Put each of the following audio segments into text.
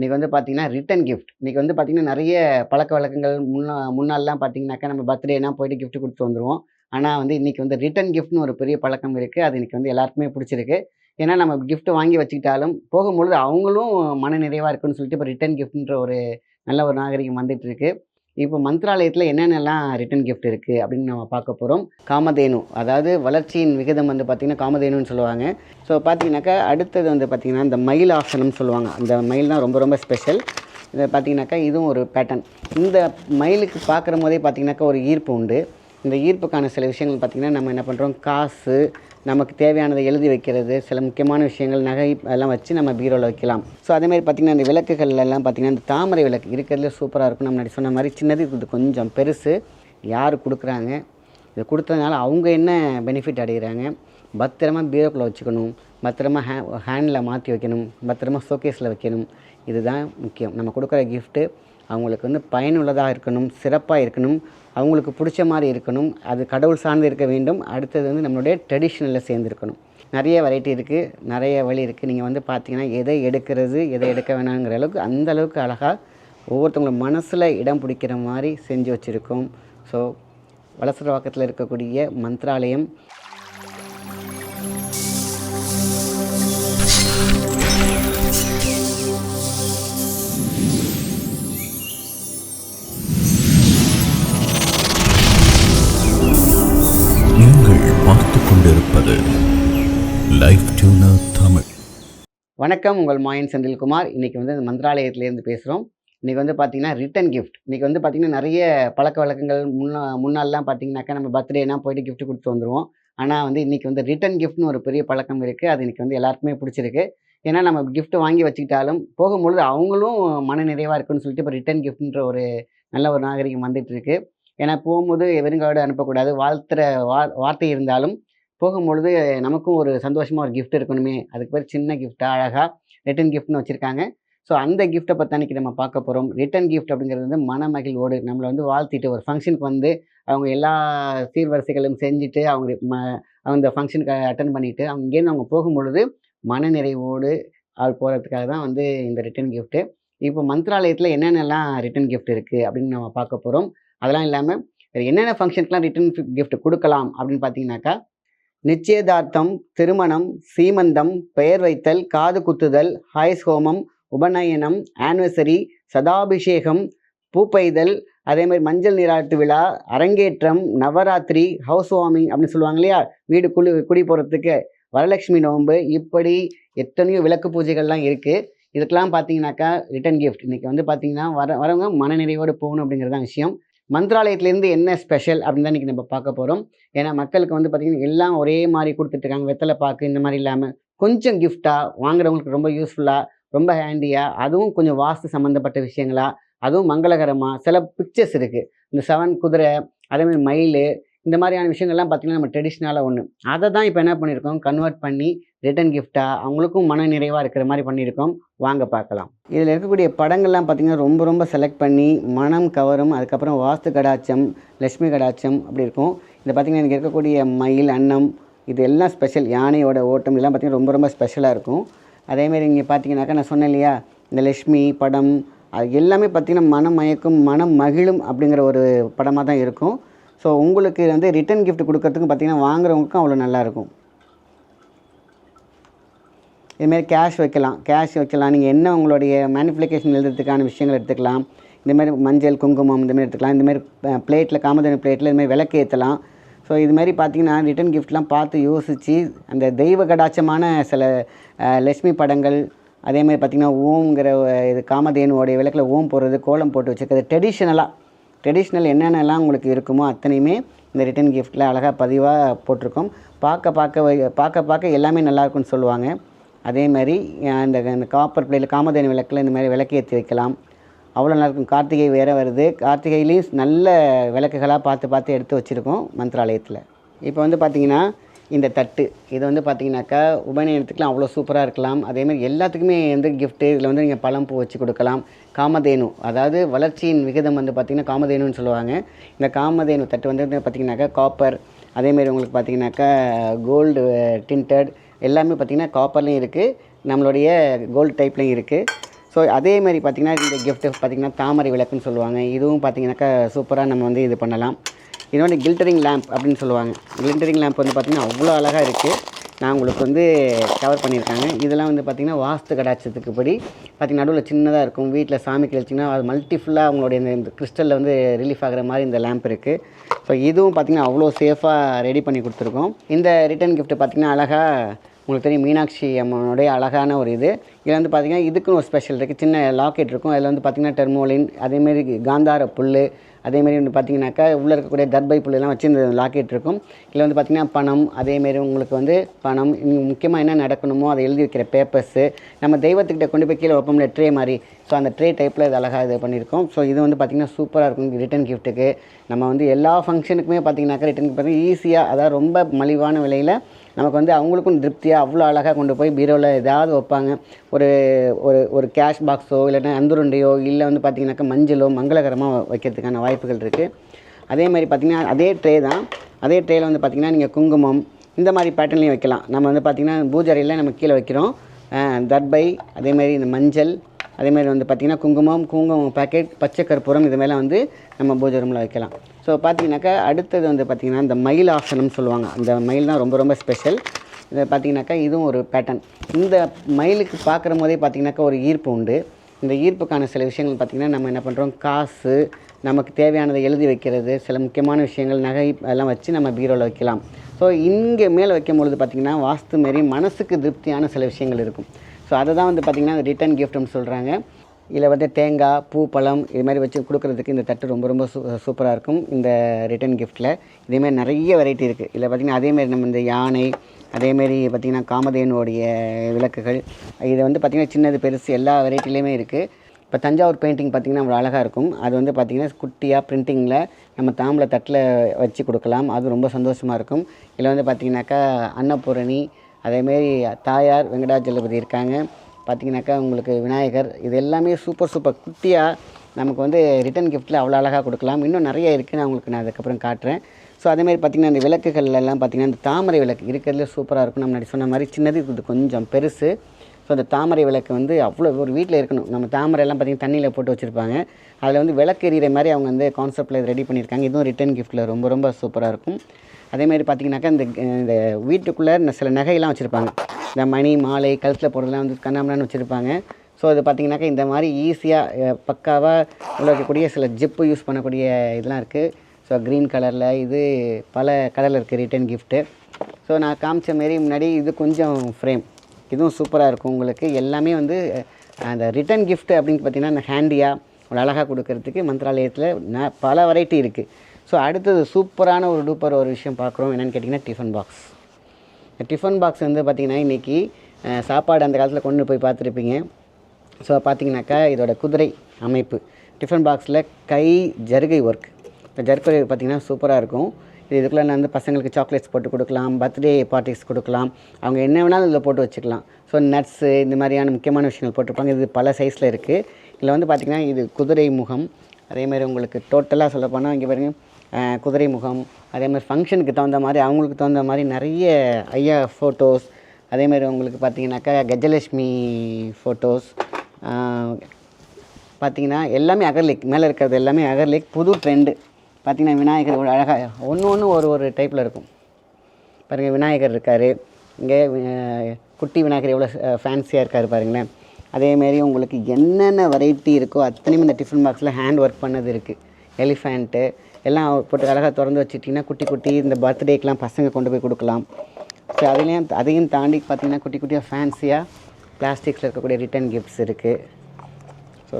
இன்றைக்கி வந்து பார்த்தீங்கன்னா ரிட்டன் கிஃப்ட் இன்றைக்கி வந்து பார்த்திங்கன்னா நிறைய பழக்க வழக்கங்கள் முன்னா முன்னாடிலாம் பார்த்தீங்கன்னாக்கா நம்ம பர்த்டேனா போயிட்டு கிஃப்ட் கொடுத்து வந்துடுவோம் ஆனால் வந்து இன்றைக்கி வந்து ரிட்டன் கிஃப்ட்னு ஒரு பெரிய பழக்கம் இருக்குது அது இன்றைக்கி வந்து எல்லாருக்குமே பிடிச்சிருக்கு. ஏன்னா நம்ம கிஃப்ட் வாங்கி வச்சுக்கிட்டாலும் போகும்பொழுது அவங்களும் மன நிறைவாக இருக்குன்னு சொல்லிட்டு இப்போ ரிட்டன் கிஃப்ட்ன்ற ஒரு நல்ல ஒரு நாகரிகம் வந்துட்டு இருக்கு. இப்போ மந்த்ராலயத்தில் என்னென்னலாம் ரிட்டன் கிஃப்ட் இருக்குது அப்படின்னு நம்ம பார்க்க போகிறோம் காமதேனு அதாவது வளர்ச்சியின் விகிதம் வந்து பார்த்திங்கன்னா காமதேனுன்னு சொல்லுவாங்க. ஸோ பார்த்தீங்கன்னாக்கா அடுத்தது வந்து பார்த்திங்கன்னா இந்த மயில் ஆசனம்னு சொல்லுவாங்க. அந்த மயில் தான் ரொம்ப ரொம்ப ஸ்பெஷல் இதை பார்த்தீங்கன்னாக்கா இதுவும் ஒரு பேட்டர்ன் இந்த மயிலுக்கு பார்க்குற போதே பார்த்திங்கனாக்கா ஒரு ஈர்ப்பு உண்டு. இந்த ஈர்ப்புக்கான சில விஷயங்கள் பார்த்திங்கன்னா நம்ம என்ன பண்ணுறோம் காசு நமக்கு தேவையானதை எழுதி வைக்கிறது சில முக்கியமான விஷயங்கள் நகை அதெல்லாம் வச்சு நம்ம பீரோவில் வைக்கலாம். ஸோ அதேமாதிரி பார்த்திங்கன்னா இந்த விளக்குகள்லாம் பார்த்திங்கன்னா இந்த தாமரை விளக்கு இருக்கிறதுல சூப்பராக இருக்கும். நம்ம முன்னாடி சொன்ன மாதிரி சின்னது இது கொஞ்சம் பெருசு. யார் கொடுக்குறாங்க? இதை கொடுத்ததுனால அவங்க என்ன பெனிஃபிட் அடைகிறாங்க பத்திரமா பீரோக்குள்ளே வச்சுக்கணும். பத்திரமா ஹே ஹேண்டில் மாற்றி வைக்கணும். பத்திரமா ஷோகேஸில் வைக்கணும். இதுதான் முக்கியம். நம்ம கொடுக்குற கிஃப்ட்டு அவங்களுக்கு வந்து பயனுள்ளதாக இருக்கணும் சிறப்பாக இருக்கணும் அவங்களுக்கு பிடிச்ச மாதிரி இருக்கணும் அது கடவுள் சார்ந்து இருக்க வேண்டும். அடுத்தது வந்து நம்மளுடைய ட்ரெடிஷ்னலில் சேர்ந்துருக்கணும். நிறைய வெரைட்டி இருக்குது நிறைய வழி இருக்குது நீங்கள் வந்து பார்த்தீங்கன்னா எதை எடுக்கிறது எதை எடுக்க வேணாங்கிற அளவுக்கு அந்த அளவுக்கு அழகாக ஒவ்வொருத்தவங்களும் மனசில் இடம் பிடிக்கிற மாதிரி செஞ்சு வச்சுருக்கோம். ஸோ வலசரவாக்கத்தில் இருக்கக்கூடிய மந்த்ராலயம் வணக்கம் உங்கள் மாயன் செந்தில்குமார். இன்றைக்கி வந்து இந்த மந்திராலயத்துலேருந்து பேசுகிறோம் இன்றைக்கி வந்து பார்த்திங்கன்னா ரிட்டன் கிஃப்ட் இன்றைக்கி வந்து பார்த்திங்கன்னா நிறைய பழக்க வழக்கங்கள் முன்னா முன்னாடிலாம் பார்த்தீங்கன்னாக்கா நம்ம பர்த்டேனா போயிட்டு கிஃப்ட் கொடுத்து வந்துடுவோம் ஆனால் வந்து இன்றைக்கி வந்து ரிட்டன் கிஃப்ட்னு ஒரு பெரிய பழக்கம் இருக்குது அது இன்றைக்கி வந்து எல்லாருக்குமே பிடிச்சிருக்கு. ஏன்னா நம்ம கிஃப்ட் வாங்கி வச்சுக்கிட்டாலும் போகும்பொழுது அவங்களும் மன நிறைவாக இருக்குன்னு சொல்லிட்டு இப்போ ரிட்டன் கிஃப்ட்ன்ற ஒரு நல்ல ஒரு நாகரிகம் வந்துட்டு இருக்கு. ஏன்னா போகும்போது வெறுங்காடு அனுப்பக்கூடாது. வாழ்த்துற வா வார்த்தை இருந்தாலும் போகும்பொழுது நமக்கும் ஒரு சந்தோஷமாக ஒரு கிஃப்ட் இருக்கணுமே. அதுக்கு பேர் சின்ன கிஃப்டாக அழகாக ரிட்டன் கிஃப்ட்னு வச்சுருக்காங்க. ஸோ அந்த கிஃப்ட்டை பற்றி அன்றைக்கி நம்ம பார்க்க போகிறோம் ரிட்டன் கிஃப்ட் அப்படிங்கிறது வந்து மனமகிழ்வோடு நம்மளை வந்து வாழ்த்திட்டு ஒரு ஃபங்க்ஷனுக்கு வந்து அவங்க எல்லா சீர்வரிசைகளும் செஞ்சுட்டு அவங்க ம அந்த ஃபங்க்ஷனுக்கு அட்டன் பண்ணிவிட்டு அவங்க இங்கேருந்து அவங்க போகும்பொழுது மனநிறைவோடு அது போகிறதுக்காக தான் வந்து இந்த ரிட்டன் கிஃப்ட்டு இப்போ மந்த்ராலயத்தில் என்னென்னலாம் ரிட்டன் கிஃப்ட் இருக்குது அப்படின்னு நம்ம பார்க்க போகிறோம் அதெல்லாம் இல்லாமல் வேறு என்னென்ன ஃபங்க்ஷனுக்குலாம் ரிட்டன் கிஃப்ட் கொடுக்கலாம் அப்படின்னு பார்த்தீங்கன்னாக்கா நிச்சயதார்த்தம் திருமணம் சீமந்தம் பெயர் வைத்தல் காது குத்துதல் ஹாய்ஸ் ஹோமம் உபநயனம் ஆனிவர்சரி சதாபிஷேகம் பூப்பெய்தல் அதே மாதிரி மஞ்சள் நீராட்டு விழா அரங்கேற்றம் நவராத்திரி ஹவுஸ் வார்மிங் அப்படின்னு சொல்லுவாங்க இல்லையா? வீடு குளி குடி போகிறதுக்கு வரலட்சுமி நோன்பு இப்படி எத்தனையோ விளக்கு பூஜைகள்லாம் இருக்குது இதுக்கெல்லாம் பார்த்தீங்கன்னாக்கா ரிட்டன் கிஃப்ட் இன்றைக்கி வந்து பார்த்தீங்கன்னா வர வரவங்க மனநிறைவோடு போகணும் அப்படிங்கிறது தான் விஷயம். மந்திராலயத்திலேருந்து என்ன ஸ்பெஷல் அப்படின்னு தான் இன்றைக்கி நம்ம பார்க்க போகிறோம் ஏன்னா மக்களுக்கு வந்து பார்த்திங்கன்னா எல்லாம் ஒரே மாதிரி கொடுத்துட்ருக்காங்க. வெத்தலை பாக்கு இந்த மாதிரி இல்லாமல் கொஞ்சம் கிஃப்டாக வாங்குறவங்களுக்கு ரொம்ப யூஸ்ஃபுல்லாக ரொம்ப ஹேண்டியாக அதுவும் கொஞ்சம் வாஸ்து சம்மந்தப்பட்ட விஷயங்களா அதுவும் மங்களகரமாக சில பிக்சர்ஸ் இருக்குது இந்த செவன் குதிரை அதேமாதிரி மயில் இந்த மாதிரியான விஷயங்கள்லாம் பார்த்திங்கன்னா நம்ம ட்ரெடிஷ்னலாக ஒன்று அதை தான் இப்போ என்ன பண்ணியிருக்கோம்? கன்வெர்ட் பண்ணி ரிட்டன் கிஃப்டாக அவங்களுக்கும் மன நிறைவாக இருக்கிற மாதிரி பண்ணியிருக்கோம். வாங்க பார்க்கலாம். இதில் இருக்கக்கூடிய படங்கள்லாம் பார்த்திங்கன்னா ரொம்ப ரொம்ப செலக்ட் பண்ணி மனம் கவரும் அதுக்கப்புறம் வாஸ்து கடாச்சம் லட்சுமி கடாச்சம் அப்படி இருக்கும். இதை பார்த்திங்கன்னா எனக்கு இருக்கக்கூடிய மயில் அன்னம் இது எல்லாம் ஸ்பெஷல் யானையோட ஓட்டம் இதெல்லாம் பார்த்திங்கன்னா ரொம்ப ரொம்ப ஸ்பெஷலாக இருக்கும். அதேமாரி இங்கே பார்த்தீங்கன்னாக்கா நான் சொன்னேன் இல்லையா? இந்த லக்ஷ்மி படம் அது எல்லாமே பார்த்திங்கன்னா மனம் மயக்கும் மனம் மகிழும் அப்படிங்கிற ஒரு படமாக தான் இருக்கும். ஸோ உங்களுக்கு வந்து ரிட்டன் கிஃப்ட் கொடுக்கறதுக்கு பார்த்திங்கன்னா வாங்குறவங்களுக்கும் அவ்வளோ நல்லாயிருக்கும். இதுமாரி கேஷ் வைக்கலாம். கேஷ் வைக்கலாம். நீங்கள் என்ன உங்களுடைய மேனிஃபிகேஷன் எழுதுறதுக்கான விஷயங்கள் எடுத்துக்கலாம். இந்தமாரி மஞ்சள் குங்குமம் இந்தமாரி எடுத்துக்கலாம். இந்தமாரி பிளேட்டில் காமதேனு பிளேட்டில் இதுமாரி விளக்கு ஏற்றலாம். ஸோ இதுமாரி பார்த்தீங்கன்னா ரிட்டன் கிஃப்ட்லாம் பார்த்து யோசித்து அந்த தெய்வ கடாட்சமான சில லட்சுமி படங்கள் அதே மாதிரி பார்த்திங்கன்னா ஓம்ங்கிற இது காமதேனுவோடைய விளக்கில் ஓம் போடுறது கோலம் போட்டு வச்சுருக்கிறது ட்ரெடிஷ்னலாக ட்ரெடிஷ்னல் என்னென்னலாம் உங்களுக்கு இருக்குமோ அத்தனையுமே இந்த ரிட்டன் கிஃப்ட்டில் அழகாக பதிவாக போட்டிருக்கோம். பார்க்க பார்க்க வை- பார்க்க பார்க்க எல்லாமே நல்லாயிருக்குன்னு சொல்லுவாங்க. அதே மாதிரி அந்த இந்த இந்த காப்பர் பிள்ளையில் காமதேனு விளக்கில் இந்த மாதிரி விளக்கு ஏற்றி வைக்கலாம். அவ்வளோ நல்லாயிருக்கும் கார்த்திகை வேறு வருது. கார்த்திகையிலையும் நல்ல விளக்குகளாக பார்த்து பார்த்து எடுத்து வச்சுருக்கோம் மந்த்ராலயத்தில். இப்போ வந்து பார்த்திங்கன்னா இந்த தட்டு. இது வந்து பார்த்திங்கனாக்கா உபநயனத்துக்குலாம் அவ்வளோ சூப்பராக இருக்கலாம். அதேமாதிரி எல்லாத்துக்குமே வந்து கிஃப்ட்டு இதில் வந்து நீங்கள் பழம் பூ வச்சு கொடுக்கலாம். காமதேனு அதாவது வளர்ச்சியின் விகிதம் வந்து பார்த்திங்கன்னா காமதேனுன்னு சொல்லுவாங்க. இந்த காமதேனு தட்டு வந்து பார்த்திங்கனாக்கா காப்பர் அதேமாரி உங்களுக்கு பார்த்திங்கனாக்கா கோல்டு டின்டட் எல்லாமே பார்த்திங்கன்னா காப்பர்லேயும் இருக்குது நம்மளுடைய கோல்டு டைப்லேயும் இருக்குது ஸோ அதே மாதிரி பார்த்திங்கன்னா இந்த கிஃப்ட்டு பார்த்திங்கன்னா தாமரை விளக்குன்னு சொல்லுவாங்க. இதுவும் பார்த்திங்கனாக்கா சூப்பராக நம்ம வந்து இது பண்ணலாம். இன்னொன்று கில்டரிங் லேம்ப் அப்படின்னு சொல்லுவாங்க. கில்டரிங் லேம்ப் வந்து பார்த்திங்கன்னா அவ்வளோ அழகாக இருக்குது நான் உங்களுக்கு வந்து கவர் பண்ணியிருக்காங்க. இதெல்லாம் வந்து பார்த்திங்கன்னா வாஸ்து கடாட்சத்துக்கு படி பார்த்திங்கன்னா நடுவில் சின்னதாக இருக்கும். வீட்டில் சாமி கழிச்சிங்கன்னா அது மல்டிஃபுல்லாக அவங்களுடைய இந்த- கிறிஸ்டலில் வந்து ரிலீஃப் ஆகிற மாதிரி இந்த லேம்ப் இருக்குது ஸோ இதுவும் பார்த்திங்கன்னா அவ்வளோ சேஃபாக ரெடி பண்ணி கொடுத்துருக்கோம். இந்த ரிட்டர்ன் கிஃப்ட்டு பார்த்திங்கன்னா அழகாக உங்களுக்கு தெரியும் மீனாட்சி அம்மனுடைய அழகான ஒரு இது. இதில் வந்து பார்த்திங்கன்னா இதுக்குன்னு ஒரு ஸ்பெஷல் இருக்குது சின்ன லாக்கெட் இருக்கும். அதில் வந்து பார்த்திங்கன்னா டெர்மோலின் அதேமாரி காந்தார புல் அதேமாரி வந்து பார்த்திங்கனாக்கா உள்ளே இருக்கக்கூடிய தர்பை புல்லெல்லாம் வச்சு இந்த லாக்கெட் இருக்கும். இதில் வந்து பார்த்திங்கன்னா பணம் அதேமாரி உங்களுக்கு வந்து பணம் முக்கியமாக என்ன நடக்கணுமோ அதை எழுதி வைக்கிற பேப்பர்ஸு நம்ம தெய்வத்துக்கிட்ட கொண்டு போய் கீழே வைப்போம்ல ட்ரே மாதிரி. ஸோ அந்த ட்ரே டைப்பில் இது அழகாக இது பண்ணியிருக்கோம் ஸோ இது வந்து பார்த்திங்கன்னா சூப்பராக இருக்கும். ரிட்டன் கிஃப்ட்டுக்கு நம்ம வந்து எல்லா ஃபங்க்ஷனுக்குமே பார்த்திங்கனாக்கா ரிட்டன் கிஃப்ட் ஈஸியாக அதாவது ரொம்ப மலிவான விலையில் நமக்கு வந்து அவங்களுக்கும் திருப்தியாக அவ்வளோ அழகாக கொண்டு போய் பீரோவில் ஏதாவது வைப்பாங்க. ஒரு ஒரு ஒரு கேஷ் பாக்ஸோ இல்லைன்னா அந்துருண்டையோ இல்லை வந்து பார்த்திங்கனாக்கா மஞ்சளோ மங்களகரமாக வைக்கிறதுக்கான வாய்ப்புகள் இருக்குது அதே மாதிரி பார்த்திங்கன்னா அதே ட்ரே தான். அதே ட்ரேயில் வந்து பார்த்திங்கன்னா நீங்கள் குங்குமம் இந்த மாதிரி பேட்டர்ன்லையும் வைக்கலாம். நம்ம வந்து பார்த்திங்கன்னா பூஜரையில் நம்ம கீழே வைக்கிறோம். தர்பை தர்பை அதேமாதிரி இந்த மஞ்சள் அதேமாதிரி வந்து பார்த்திங்கன்னா குங்குமம் குங்குமம் பாக்கெட் பச்சை கற்பூரம் இது மேலே வந்து நம்ம பூஜை ரூமில் வைக்கலாம். ஸோ பார்த்தீங்கன்னாக்கா அடுத்தது வந்து பார்த்திங்கன்னா இந்த மயில் ஆசனம்னு சொல்லுவாங்க. அந்த மயில் தான் ரொம்ப ரொம்ப ஸ்பெஷல் இதை பார்த்தீங்கன்னாக்கா இதுவும் ஒரு பேட்டர்ன் இந்த மயிலுக்கு பார்க்குற போதே பார்த்திங்கனாக்கா ஒரு ஈர்ப்பு உண்டு. இந்த ஈர்ப்புக்கான சில விஷயங்கள் பார்த்திங்கன்னா நம்ம என்ன பண்ணுறோம் காசு நமக்கு தேவையானதை எழுதி வைக்கிறது சில முக்கியமான விஷயங்கள் நகை அதெல்லாம் வச்சு நம்ம பீரோவில் வைக்கலாம். ஸோ இங்கே மேலே வைக்கும் பொழுது பார்த்திங்கன்னா வாஸ்து மாரி மனசுக்கு திருப்தியான சில விஷயங்கள் இருக்கும். ஸோ அதை தான் வந்து பார்த்திங்கன்னா ரிட்டர்ன் கிஃப்ட்னு சொல்கிறாங்க இதில் வந்து தேங்காய் பூ பழம் இது மாதிரி வச்சு கொடுக்குறதுக்கு இந்த தட்டு ரொம்ப ரொம்ப சூ சூப்பராக இருக்கும் இந்த ரிட்டர்ன் கிஃப்ட்டில் இதேமாரி நிறைய வெரைட்டி இருக்குது இதில் பார்த்திங்கன்னா அதேமாரி நம்ம இந்த யானை அதேமாரி பார்த்திங்கன்னா காமதேனுடைய விளக்குகள் இது வந்து பார்த்திங்கன்னா சின்னது பெருசு எல்லா வெரைட்டிலையுமே இருக்குது இப்போ தஞ்சாவூர் பெயிண்டிங் பார்த்திங்கன்னா அவ்வளோ அழகாக இருக்கும். அது வந்து பார்த்திங்கன்னா குட்டியாக பிரிண்டிங்கில் நம்ம தாம்பளை தட்டில் வச்சு கொடுக்கலாம். அது ரொம்ப சந்தோஷமாக இருக்கும். இதில் வந்து பார்த்திங்கனாக்கா அன்னபூரணி அதேமாரி தாயார் வெங்கடாஜலபதி இருக்காங்க. பார்த்தீங்கன்னாக்கா உங்களுக்கு விநாயகர் இது எல்லாமே சூப்பர் சூப்பர் குட்டியாக நமக்கு வந்து ரிட்டன் கிஃப்ட்டில் அவ்வளோ அழகாக கொடுக்கலாம். இன்னும் நிறைய இருக்குது நான் உங்களுக்கு நான் அதுக்கப்புறம் காட்டுறேன். ஸோ அதேமாதிரி பார்த்திங்கன்னா இந்த விளக்குகள்ல எல்லாம் பார்த்திங்கன்னா இந்த தாமரை விளக்கு இருக்கிறதுல சூப்பராக இருக்கும். நம்ம முன்னாடி சொன்ன மாதிரி சின்னது இது கொஞ்சம் பெருசு. ஸோ அந்த தாமரை விளக்கு வந்து அவ்வளோ ஒரு வீட்டில் இருக்கணும். நம்ம தாமரை எல்லாம் பார்த்திங்கன்னா தண்ணியில் போட்டு வச்சுருப்பாங்க. அதில் வந்து விளக்கு எறிகிற மாதிரி அவங்க வந்து கான்செப்டில் ரெடி பண்ணியிருக்காங்க. இதுவும் ரிட்டன் கிஃப்ட்டில் ரொம்ப ரொம்ப சூப்பராக இருக்கும். அதேமாதிரி பார்த்திங்கனாக்கா இந்த இந்த வீட்டுக்குள்ளே இந்த சில நகையெல்லாம் வச்சுருப்பாங்க. இந்த மணி மாலை கழுத்தில் போடுறதுலாம் வந்து கண்ணாமலான்னு வச்சுருப்பாங்க. ஸோ அது பார்த்திங்கனாக்கா இந்த மாதிரி ஈஸியாக பக்காவாக உள்ள சில ஜிப்பு யூஸ் பண்ணக்கூடிய இதெல்லாம் இருக்குது ஸோ க்ரீன் கலரில் இது பல கலரில் இருக்குது ரிட்டன் கிஃப்ட்டு ஸோ நான் காமிச்ச மாரி முன்னாடி இது கொஞ்சம் ஃப்ரேம் இதுவும் சூப்பராக இருக்கும். உங்களுக்கு எல்லாமே வந்து அந்த ரிட்டன் கிஃப்ட் அப்படின்னு பார்த்தீங்கன்னா அந்த ஹேண்டியாக ஒரு அழகாக கொடுக்கறதுக்கு மந்திராலயத்தில் ந பல வெரைட்டி இருக்குது ஸோ அடுத்தது சூப்பரான ஒரு டூப்பர் ஒரு விஷயம் பார்க்குறோம். என்னென்னு கேட்டிங்கன்னா டிஃபன் பாக்ஸ் இந்த டிஃபன் பாக்ஸ் வந்து பார்த்திங்கன்னா இன்றைக்கி சாப்பாடு அந்த காலத்தில் கொண்டு போய் பார்த்துருப்பீங்க. ஸோ பார்த்தீங்கன்னாக்கா இதோட குதிரை அமைப்பு. டிஃபன் பாக்ஸில் கை ஜருகை ஒர்க் இந்த ஜருகை பார்த்திங்கன்னா சூப்பராக இருக்கும். இதுக்குள்ளே நான் வந்து பசங்களுக்கு சாக்லேட்ஸ் போட்டு கொடுக்கலாம் பர்த்டே பார்ட்டிஸ் கொடுக்கலாம். அவங்க என்ன வேணாலும் இதில் போட்டு வச்சுக்கலாம். ஸோ நட்ஸு இந்த மாதிரியான முக்கியமான விஷயங்கள் போட்டிருப்பாங்க. இது பல சைஸில் இருக்குது இதில் வந்து பார்த்திங்கன்னா இது குதிரை முகம். அதே மாதிரி உங்களுக்கு டோட்டலாக சொல்ல போனால் இங்கே பாருங்க குதிரை முகம். அதே மாதிரி ஃபங்க்ஷனுக்கு தகுந்த மாதிரி அவங்களுக்கு தகுந்த மாதிரி நிறைய ஐயா ஃபோட்டோஸ் அதே மாதிரி உங்களுக்கு பார்த்தீங்கன்னாக்கா கஜலட்சுமி ஃபோட்டோஸ் பார்த்தீங்கன்னா எல்லாமே அகர்லிக் மேலே இருக்கிறது எல்லாமே அகர்லிக் புது ட்ரெண்டு பார்த்திங்கன்னா விநாயகர் ஒரு அழகாக ஒன்று ஒன்று ஒரு ஒரு டைப்பில் இருக்கும். பாருங்கள் விநாயகர் இருக்கார். இங்கே குட்டி விநாயகர் எவ்வளோ ஃபேன்சியாக இருக்கார் பாருங்களேன். அதேமாரி உங்களுக்கு என்னென்ன வெரைட்டி இருக்கோ அத்தனையும் இந்த டிஃபன் பாக்ஸில் ஹேண்ட் ஒர்க் பண்ணது இருக்குது எலிஃபேண்ட்டு எல்லாம் போட்டு அழகாக திறந்து வச்சுட்டிங்கன்னா குட்டி குட்டி இந்த பர்த்டேக்கெலாம் பசங்க கொண்டு போய் கொடுக்கலாம். ஸோ அதுலேயும் அதையும் தாண்டி பார்த்தீங்கன்னா குட்டி குட்டியாக ஃபேன்சியாக பிளாஸ்டிக்ஸில் இருக்கக்கூடிய ரிட்டன் கிஃப்ட்ஸ் இருக்குது ஸோ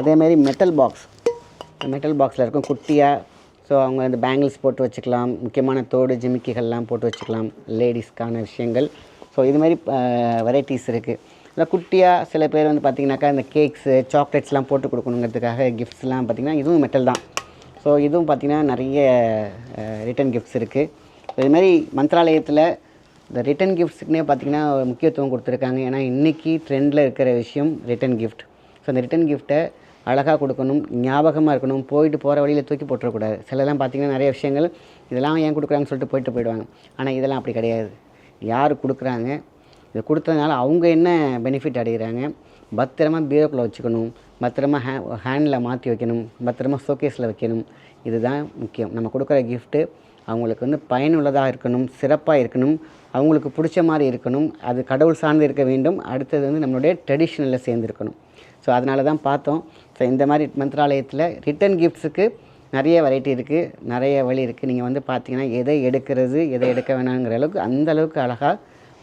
அதேமாரி மெட்டல் பாக்ஸ் மெட்டல் பாக்ஸில் இருக்கும் குட்டியாக ஸோ அவங்க அந்த பேங்கிள்ஸ் போட்டு வச்சுக்கலாம். முக்கியமான தோடு ஜிமிக்கிகள்லாம் போட்டு வச்சுக்கலாம். லேடிஸ்க்கான விஷயங்கள். ஸோ இது மாதிரி வெரைட்டிஸ் இருக்குது இல்லை குட்டியாக சில பேர் வந்து பார்த்திங்கனாக்கா இந்த கேக்ஸு சாக்லேட்ஸ்லாம் போட்டு கொடுக்கணுங்கிறதுக்காக கிஃப்ட்ஸ்லாம் பார்த்திங்கன்னா இதுவும் மெட்டல் தான். ஸோ இதுவும் பார்த்திங்கன்னா நிறைய ரிட்டன் கிஃப்ட்ஸ் இருக்குது இது மாதிரி மந்த்ராலயத்தில் இந்த ரிட்டன் கிஃப்ட்ஸுக்குனே பார்த்திங்கன்னா முக்கியத்துவம் கொடுத்துருக்காங்க. ஏன்னா இன்றைக்கி ட்ரெண்டில் இருக்கிற விஷயம் ரிட்டன் கிஃப்ட் ஸோ அந்த ரிட்டன் கிஃப்ட்டை அழகாக கொடுக்கணும் ஞாபகமாக இருக்கணும் போயிட்டு போகிற வழியில் தூக்கி போட்டுறக்கூடாது. சிலலாம் பார்த்திங்கன்னா நிறைய விஷயங்கள் இதெல்லாம் ஏன் கொடுக்குறாங்கன்னு சொல்லிட்டு போயிட்டு போயிடுவாங்க. ஆனால் இதெல்லாம் அப்படி கிடையாது. யார் கொடுக்குறாங்க? இது கொடுத்ததுனால அவங்க என்ன பெனிஃபிட் அடைகிறாங்க பத்திரமா பீரோக்குள்ளே வச்சுக்கணும் பத்திரமா ஹே ஹேண்டில் மாற்றி வைக்கணும் பத்திரமா ஷோகேஸில் வைக்கணும். இதுதான் முக்கியம். நம்ம கொடுக்குற கிஃப்ட்டு அவங்களுக்கு வந்து பயனுள்ளதாக இருக்கணும் சிறப்பாக இருக்கணும் அவங்களுக்கு பிடிச்ச மாதிரி இருக்கணும் அது கடவுள் சார்ந்து இருக்க வேண்டும். அடுத்தது வந்து நம்மளுடைய ட்ரெடிஷ்னலில் சேர்ந்துருக்கணும். ஸோ அதனால தான் பார்த்தோம். ஸோ இந்த மாதிரி மந்திராலயத்தில் ரிட்டன் கிஃப்ட்ஸுக்கு நிறைய வெரைட்டி இருக்குது நிறைய வழி இருக்குது நீங்கள் வந்து பார்த்தீங்கன்னா எதை எடுக்கிறது எதை எடுக்க வேணாங்கிற அளவுக்கு அந்த அளவுக்கு அழகாக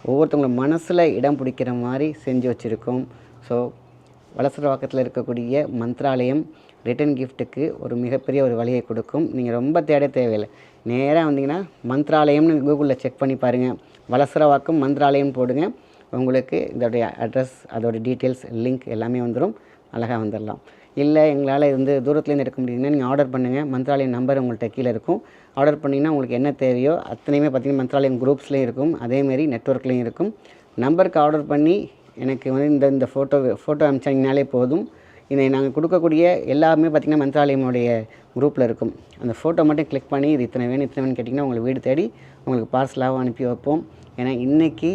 ஒவ்வொருத்தவங்களும் மனசில் இடம் பிடிக்கிற மாதிரி செஞ்சு வச்சுருக்கோம். ஸோ வலசரவாக்கத்தில் இருக்கக்கூடிய மந்த்ராலயம் ரிட்டன் கிஃப்ட்டுக்கு ஒரு மிகப்பெரிய ஒரு வழியை கொடுக்கும். நீங்கள் ரொம்ப தேட தேவையில்லை. நேராக வந்தீங்கன்னா மந்த்ராலயம்னு கூகுளில் செக் பண்ணி பாருங்கள் வளசரவாக்கம் மந்திராலயம் போடுங்க. உங்களுக்கு இதோடைய அட்ரஸ் அதோடய டீட்டெயில்ஸ் லிங்க் எல்லாமே வந்துடும் அழகாக வந்துடலாம் இல்லை எங்களால் வந்து தூரத்துலேருந்து எடுக்க முடியுதுன்னா நீங்கள் ஆர்டர் பண்ணுங்கள் மந்த்ராலயம் நம்பர் உங்கள்கிட்ட கீழே இருக்கும். ஆர்டர் பண்ணிங்கன்னா உங்களுக்கு என்ன தேவையோ அத்தனையுமே பார்த்தீங்கன்னா மந்த்ராலயம் குரூப்ஸ்லேயும் இருக்கும். அதேமாரி நெட்ஒர்க்லேயும் இருக்கும். நம்பருக்கு ஆர்டர் பண்ணி எனக்கு வந்து இந்த இந்த ஃபோட்டோ ஃபோட்டோ அனுப்பிச்சிங்கனாலே போதும். இதை நாங்கள் கொடுக்கக்கூடிய எல்லாமே பார்த்திங்கன்னா மந்த்ராலயமுடைய குரூப்பில் இருக்கும். அந்த ஃபோட்டோ மட்டும் கிளிக் பண்ணி இது இத்தனை வேணும் இத்தனை வேணும் கேட்டிங்கன்னா உங்களுக்கு வீடு தேடி உங்களுக்கு பார்சலாகவும் அனுப்பி வைப்போம். ஏன்னா இன்றைக்கி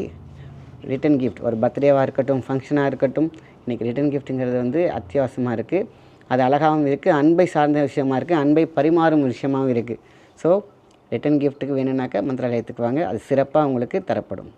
ரிட்டன் கிஃப்ட் ஒரு பர்த்டேவாக இருக்கட்டும் ஃபங்க்ஷனாக இருக்கட்டும் இன்றைக்கி ரிட்டன் கிஃப்ட்டுங்கிறது வந்து அத்தியாவசியமாக இருக்குது அது அழகாகவும் இருக்குது அன்பை சார்ந்த விஷயமா இருக்குது அன்பை பரிமாறும் விஷயமாகவும் இருக்குது ஸோ ரிட்டன் கிஃப்ட்டுக்கு வேணும்னாக்கா மந்திராலயத்துக்கு வாங்க அது சிறப்பாக உங்களுக்கு தரப்படும்.